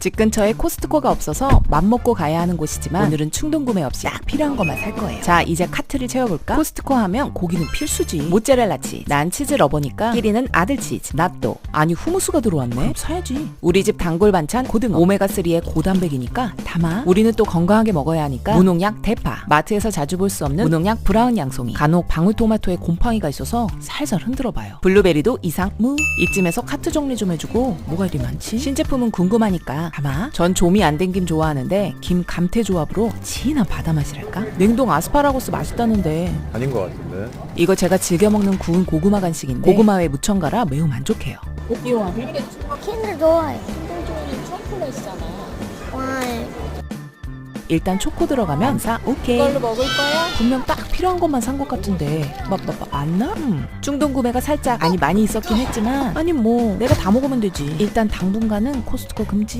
집 근처에 코스트코가 없어서 맘먹고 가야 하는 곳이지만 오늘은 충동 구매 없이 딱 필요한 것만 살 거예요. 자, 이제 카트를 채워볼까? 코스트코 하면 고기는 필수지. 모짜렐라 치즈. 난 치즈 러버니까 끼리는 아들 치즈. 낫또. 아니 후무스가 들어왔네. 사야지. 우리 집 단골 반찬 고등어. 오메가3의 고단백이니까 담아. 우리는 또 건강하게 먹어야 하니까 무농약 대파. 마트에서 자주 볼 수 없는 무농약 브라운 양송이. 간혹 방울토마토에 곰팡이가 있어서 살살 흔들어봐요. 블루베리도 이상 무. 이쯤에서 카트 정리 좀 해주고 뭐가 이리 많지? 신제품은 궁금하니까 담아. 전 조미 안 된 김 좋아하는데 김 감태 조합으로 진한 바다 맛이랄까? 냉동 아스파라거스 맛있다는데 아닌 것 같은데. 이거 제가 즐겨 먹는 구운 고구마 간식인데 고구마에 무첨가라 매우 만족해요. 킨들 좋아해. 초콜릿이잖아. 와, 일단 초코 들어가면 사 오케이. 이걸로 먹을 거야? 분명 딱 필요한 것만 산 것 같은데 막, 막, 막 맞나? 음. 충동 구매가 살짝 아니 많이 있었긴 했지만 아니 뭐 내가 다 먹으면 되지 일단 당분간은 코스트코 금지